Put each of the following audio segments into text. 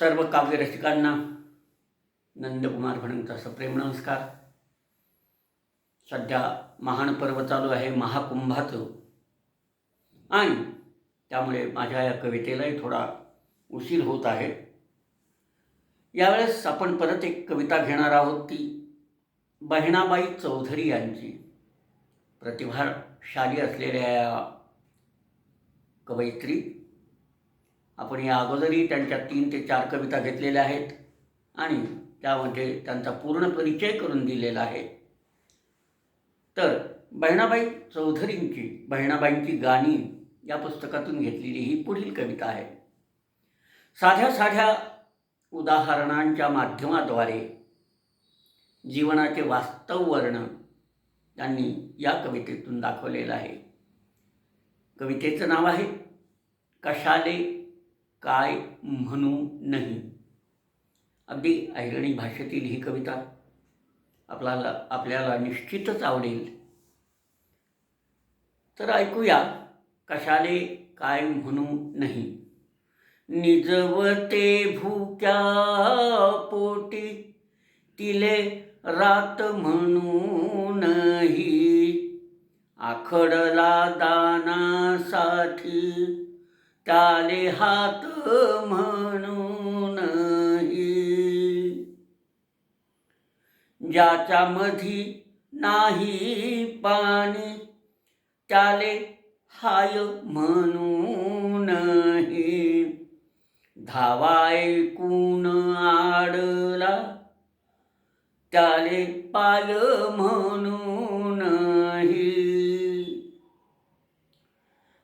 सर्व काव्यरसिकांना नंदकुमार भणंगचा सप्रेम नमस्कार. सध्या महान पर्व चालू आहे महाकुंभाचं. आणि त्यामुळे माझ्या या कवितेलाही थोडा उशीर होत आहे. यावेळेस आपण परत एक कविता घेणार आहोत ती बहिणाबाई चौधरी यांची. प्रतिभाशाली असलेल्या या कवयित्री आपण या अगोदरही त्यांच्या तीन ते चार कविता घेतलेल्या आहेत आणि त्यामध्ये त्यांचा पूर्ण परिचय करून दिलेला आहे. तर बहिणाबाई चौधरींची बहिणाबाईंची गाणी या पुस्तकातून घेतलेली ही पुढील कविता आहे. साध्या साध्या उदाहरणांच्या माध्यमाद्वारे जीवनाचे वास्तव वर्ण त्यांनी या कवितेतून दाखवलेलं आहे. कवितेचं नाव आहे कशाले काय म्हणू नाही. अगदी अहिरणी भाषेतील ही कविता आपल्याला आपल्याला निश्चितच आवडेल. तर ऐकूया कशाले काय म्हणू नाही. निजवते भूक्या पोटी तिले रात म्हणूनही आखडला दानासाठी त्याले हात म्हणूनही. ज्याच्या मधी नाही पाणी त्याले हाय म्हणूनही. धावा ऐकून आडला त्याले पाय म्हणूनही.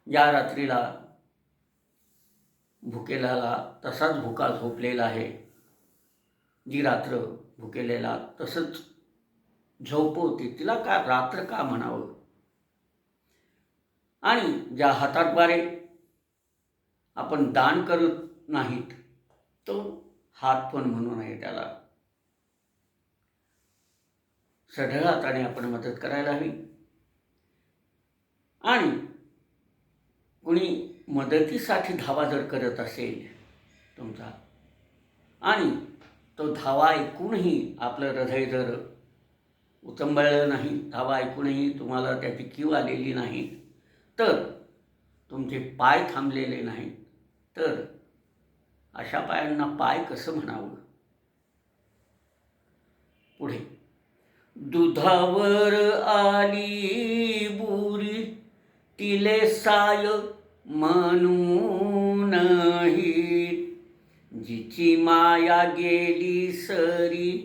या रात्रीला भुकेलाला तसाच भुका झोपलेला आहे. जी रात्र भुकेलेला तसंच झोपवते तिला का रात्र का म्हणावं? आणि ज्या हाताद्वारे आपण दान करत नाहीत तो हात पण म्हणू नये त्याला. सढळ हाताने आपण मदत करायला हवी. आणि कुणी मदतीसाठी धावा जर करत असेल तुमचा आणि तो धावा ऐकूनही आपलं हृदय जर उचंबळलं नाही धावा ऐकूनही तुम्हाला त्याची कीव आलेली नाही तर तुमचे पाय थांबलेले नाहीत तर अशा पायांना पाय कसं म्हणावं? पुढे. दुधावर आली बुरी तिले साय म्हणूनही जिची माया गेली सरी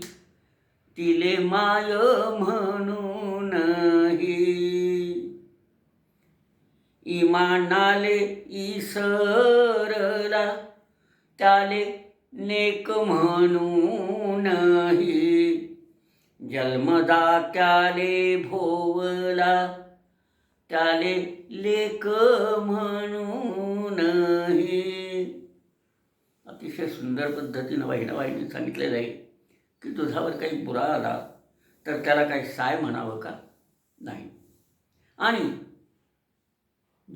तिले माय म्हणूनही इमानाले इसरला त्याले नेक म्हणूनही जन्मदात्याले भोवला त्याले लेक म्हणून अतिशय सुंदर पद्धतीनं बहिणाबाईंनी सांगितलेलं आहे की दुधावर काही बुरा आला तर त्याला काही साय म्हणावं का? नाही. आणि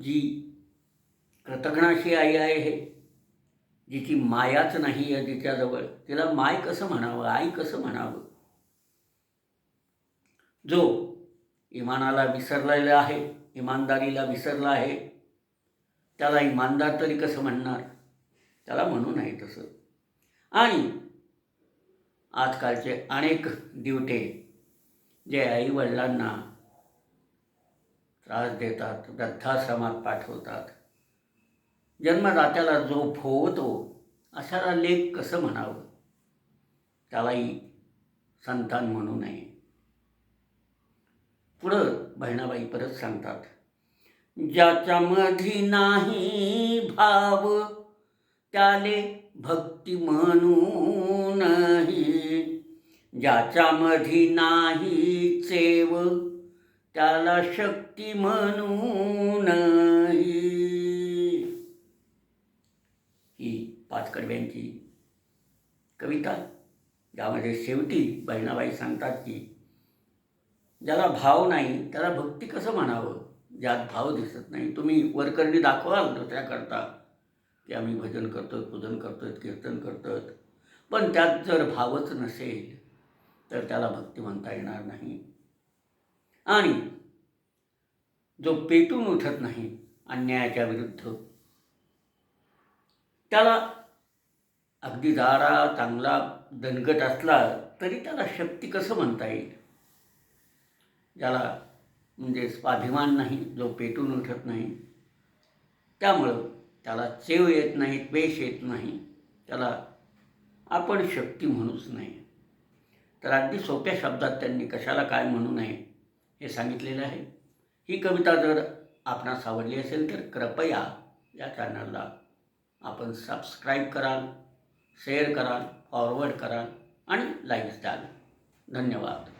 जी कृतघ्नाशी आई आहे हे जिची मायाच नाही आहे तिच्याजवळ तिला माय कसं म्हणावं आई कसं म्हणावं? जो इमानाला विसरलेला आहे इमानदारीला विसरला आहे. त्याला इमानदार तरी कसं म्हणणार? त्याला म्हणू नाही तसं. आणि आजकालचे अनेक दिवटे जे आईवडिलांना त्रास देतात वृद्धाश्रमात पाठवतात जन्मदात्याला जो फोवतो अशाला लेख कसं म्हणावं? त्यालाही संतान म्हणू नये. पुढं बहिणाबाई परत सांगतात ज्याच्यामधी नाही भाव त्याले भक्ती म्हणूनही ज्याच्यामधी नाही चेव त्याला शक्ती म्हणूनही ही पाच कडव्यांची कविता यामध्ये शेवटी बहिणाबाई सांगतात की ज्याला भाव नाही त्याला भक्ती कसं म्हणावं? ज्यात भाव दिसत नाही. तुम्ही वरकरणी दाखवाल त्याकरता की आम्ही भजन करतो पूजन करतो कीर्तन करतो पण त्यात जर भावच नसेल तर त्याला भक्ती म्हणता येणार नाही. आणि जो पेटून उठत नाही अन्यायाच्या विरुद्ध त्याला अगदी दारा चांगला दणकट असला तरी त्याला शक्ती कसं म्हणता येईल? ज्याला म्हणजे स्वाभिमान नाही जो पेटून उठत नाही. त्यामुळं त्याला चेव येत नाही पेश येत नाही. त्याला आपण शक्ती म्हणूच नाही. तर अगदी सोप्या शब्दात त्यांनी कशाला काय म्हणू नये हे सांगितलेलं आहे. ही कविता जर आपणास आवडली असेल तर कृपया या चॅनलला आपण सबस्क्राईब कराल शेअर कराल फॉरवर्ड कराल आणि लाईक्स द्याल. धन्यवाद.